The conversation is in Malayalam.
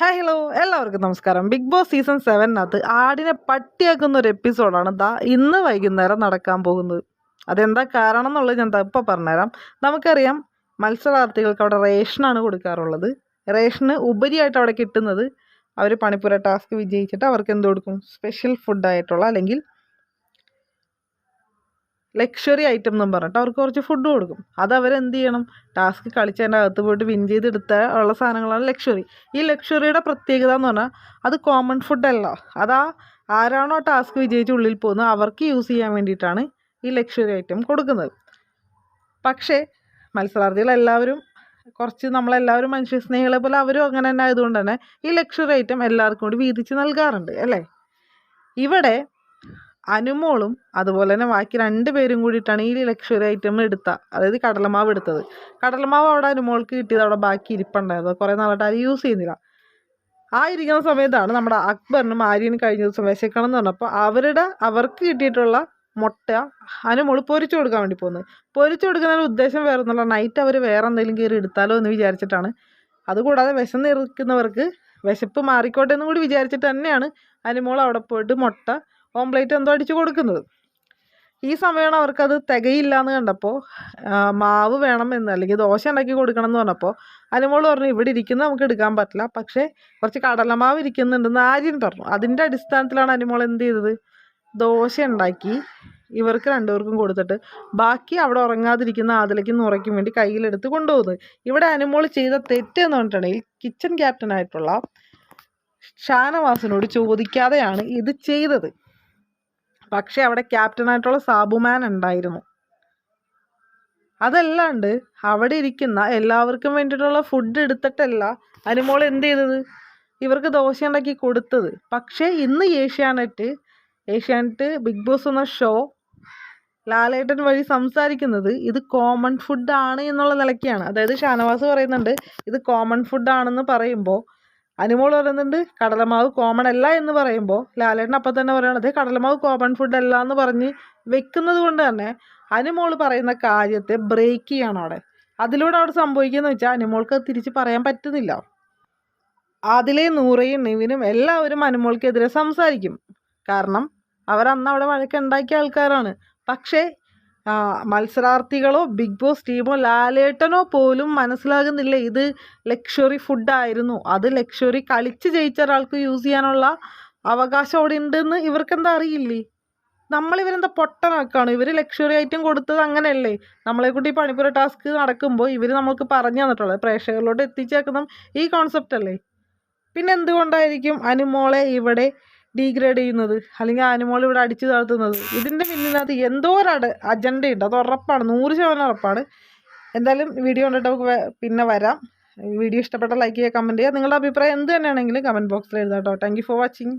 ഹായ് ഹലോ എല്ലാവർക്കും നമസ്കാരം. ബിഗ് ബോസ് സീസൺ സെവനകത്ത് ആടിനെ പട്ടിയാക്കുന്ന ഒരു എപ്പിസോഡാണ് ദാ ഇന്ന് വൈകുന്നേരം നടക്കാൻ പോകുന്നത്. അതെന്താ കാരണം എന്നുള്ളത് ഞാൻ ഇപ്പോൾ പറഞ്ഞുതരാം. നമുക്കറിയാം മത്സരാർത്ഥികൾക്ക് അവിടെ റേഷനാണ് കൊടുക്കാറുള്ളത്. റേഷന് ഉപരിയായിട്ട് അവിടെ കിട്ടുന്നത്. അവർ പണിപ്പുര ടാസ്ക് വിജയിച്ചിട്ട് അവർക്ക് എന്ത് കൊടുക്കും? സ്പെഷ്യൽ ഫുഡായിട്ടുള്ള അല്ലെങ്കിൽ ലക്ഷറി ഐറ്റം എന്നും പറഞ്ഞിട്ട് അവർക്ക് കുറച്ച് ഫുഡ് കൊടുക്കും. അത് അവരെന്ത് ചെയ്യണം? ടാസ്ക് കളിച്ചതിന്റെ അകത്ത് പോയിട്ട് വിൻ ചെയ്തെടുത്ത ഉള്ള സാധനങ്ങളാണ് ലക്ഷറി ഈ ലക്ഷറിയുടെ പ്രത്യേകത എന്ന് പറഞ്ഞാൽ അത് കോമൺ ഫുഡല്ല അതാ ആരാണോ ടാസ്ക് വിജയിച്ച് ഉള്ളിൽ പോകുന്നത് അവർക്ക് യൂസ് ചെയ്യാൻ വേണ്ടിയിട്ടാണ് ഈ ലക്ഷറി ഐറ്റം കൊടുക്കുന്നത്. പക്ഷേ മത്സരാർത്ഥികളെല്ലാവരും കുറച്ച് നമ്മളെല്ലാവരും മനുഷ്യ സ്നേഹികളെ പോലെ അവരും അങ്ങനെ തന്നെ ആയതുകൊണ്ട് തന്നെ ഈ ലക്ഷറി ഐറ്റം എല്ലാവർക്കും കൂടി വീതിച്ച് നൽകാറുണ്ട് അല്ലേ? ഇവിടെ അനുമോളും അതുപോലെ തന്നെ ബാക്കി രണ്ട് പേരും കൂടിയിട്ടാണ് ഈ ലക്ഷറി ഐറ്റം എടുത്ത അതായത് കടലമാവ് എടുത്തത്. കടലമാവ് അവിടെ അനുമോൾക്ക് കിട്ടിയത് അവിടെ ബാക്കി ഇരിപ്പുണ്ടായത് കുറേ നാളായിട്ട് ആരും യൂസ് ചെയ്യുന്നില്ല. ആ ഇരിക്കുന്ന സമയത്താണ് നമ്മുടെ അക്ബറിനും ആര്യനും കഴിഞ്ഞ ദിവസം വിശക്കണം എന്ന് പറഞ്ഞപ്പോൾ അവരുടെ അവർക്ക് കിട്ടിയിട്ടുള്ള മുട്ട അനുമോൾ പൊരിച്ചു കൊടുക്കാൻ വേണ്ടി പോകുന്നത് പൊരിച്ചു കൊടുക്കുന്നതിന് ഉദ്ദേശം വേറെ ഒന്നുമില്ല. നൈറ്റ് അവർ വേറെ എന്തെങ്കിലും കയറി എടുത്താലോ എന്ന് വിചാരിച്ചിട്ടാണ്. അതുകൂടാതെ വിശന്നിരിക്കുന്നവർക്ക് വിശപ്പ് മാറിക്കോട്ടെ എന്നും കൂടി വിചാരിച്ചിട്ട് തന്നെയാണ് അനുമോൾ അവിടെ പോയിട്ട് മുട്ട ഓംപ്ലേറ്റ് എന്തോ അടിച്ചു കൊടുക്കുന്നത്. ഈ സമയമാണ് അവർക്കത് തികയില്ല എന്ന് കണ്ടപ്പോൾ മാവ് വേണം എന്ന് അല്ലെങ്കിൽ ദോശ ഉണ്ടാക്കി കൊടുക്കണം എന്ന് പറഞ്ഞപ്പോൾ അനുമോൾ പറഞ്ഞു ഇവിടെ ഇരിക്കുന്നത് നമുക്ക് എടുക്കാൻ പറ്റില്ല. പക്ഷേ കുറച്ച് കടലമാവ് ഇരിക്കുന്നുണ്ടെന്ന് ആര്യൻ പറഞ്ഞു. അതിന്റെ അടിസ്ഥാനത്തിലാണ് അനുമോൾ എന്ത് ചെയ്തത്? ദോശ ഉണ്ടാക്കി ഇവർക്ക് രണ്ടുപേർക്കും കൊടുത്തിട്ട് ബാക്കി അവിടെ ഉറങ്ങാതിരിക്കുന്ന ആദിലേക്കും നുറയ്ക്കും വേണ്ടി കയ്യിലെടുത്ത് കൊണ്ടുപോകുന്നത്. ഇവിടെ അനുമോൾ ചെയ്ത തെറ്റ് എന്ന് പറഞ്ഞിട്ടുണ്ടെങ്കിൽ കിച്ചൺ ക്യാപ്റ്റനായിട്ടുള്ള ഷാനവാസിനോട് ചോദിക്കാതെയാണ് ഇത് ചെയ്തത്. പക്ഷേ അവിടെ ക്യാപ്റ്റനായിട്ടുള്ള സാബുമാൻ ഉണ്ടായിരുന്നു. അതല്ലാണ്ട് അവിടെ ഇരിക്കുന്ന എല്ലാവർക്കും വേണ്ടിയിട്ടുള്ള ഫുഡ് എടുത്തിട്ടല്ല അനുമോൾ എന്ത് ചെയ്തത്? ഇവർക്ക് ദോശ ഉണ്ടാക്കി കൊടുത്തത്. പക്ഷേ ഇന്ന് ഏഷ്യാനെറ്റ് ഏഷ്യാനെറ്റ് ബിഗ് ബോസ് എന്ന ഷോ ലാലേട്ടൻ വഴി സംസാരിക്കുന്നത് ഇത് കോമൺ ഫുഡാണ് എന്നുള്ള നിലയ്ക്കാണ്. അതായത് ഷാനവാസ് പറയുന്നുണ്ട് ഇത് കോമൺ ഫുഡാണെന്ന് പറയുമ്പോൾ അനുമോൾ പറയുന്നുണ്ട് കടലമാവ് കോമൺ അല്ല എന്ന് പറയുമ്പോൾ ലാലേട്ടൻ അപ്പം തന്നെ പറയണത് കടലമാവ് കോമൺ ഫുഡ് അല്ല എന്ന് പറഞ്ഞ് വെക്കുന്നത് കൊണ്ട് തന്നെ അനുമോൾ പറയുന്ന കാര്യത്തെ ബ്രേക്ക് ചെയ്യണം അവിടെ. അതിലൂടെ അവിടെ സംഭവിക്കുന്നത് വെച്ചാൽ അനുമോൾക്ക് തിരിച്ച് പറയാൻ പറ്റുന്നില്ല. അതിലെ നൂറയും നിവിനും എല്ലാവരും അനുമോൾക്കെതിരെ സംസാരിക്കും. കാരണം അവരന്ന് അവിടെ വഴക്കുണ്ടാക്കിയ ആൾക്കാരാണ്. പക്ഷേ മത്സരാർത്ഥികളോ ബിഗ് ബോസ് ടീമോ ലാലേട്ടനോ പോലും മനസ്സിലാകുന്നില്ല ഇത് ലക്ഷറി ഫുഡായിരുന്നു അത് ലക്ഷറി കളിച്ച് ജയിച്ച ഒരാൾക്ക് യൂസ് ചെയ്യാനുള്ള അവകാശം അവിടെ ഉണ്ടെന്ന് ഇവർക്കെന്താ അറിയില്ലേ? നമ്മളിവരെന്താ പൊട്ടനാക്കാണ്? ഇവർ ലക്ഷറി ഐറ്റം കൊടുത്തത് അങ്ങനെയല്ലേ? നമ്മളെ കൂട്ടി പണിപ്പുര ടാസ്ക് നടക്കുമ്പോൾ ഇവർ നമ്മൾക്ക് പറഞ്ഞു തന്നിട്ടുള്ളത്. പ്രേക്ഷകരിലോട്ട് എത്തിച്ചേക്കുന്ന ഈ കോൺസെപ്റ്റ് അല്ലേ? പിന്നെ എന്തുകൊണ്ടായിരിക്കും അനുമോളെ ഇവിടെ ഡീഗ്രേഡ് ചെയ്യുന്നത് അല്ലെങ്കിൽ ആനിമോൾ ഇവിടെ അടിച്ചു താഴ്ത്തുന്നത്. ഇതിന്റെ പിന്നിനകത്ത് എന്തോ ഒരു അജണ്ടയുണ്ട് അത് ഉറപ്പാണ്. നൂറ് ശതമാനം ഉറപ്പാണ്. എന്തായാലും വീഡിയോ കണ്ടിട്ട് നമുക്ക് പിന്നെ വരാം. വീഡിയോ ഇഷ്ടപ്പെട്ട ലൈക്ക് ചെയ്യുക കമന്റ് ചെയ്യുക. നിങ്ങളുടെ അഭിപ്രായം എന്ത് തന്നെയാണെങ്കിലും കമന്റ് ബോക്സിൽ എഴുതാം കേട്ടോ താങ്ക് ഫോർ വാച്ചിങ്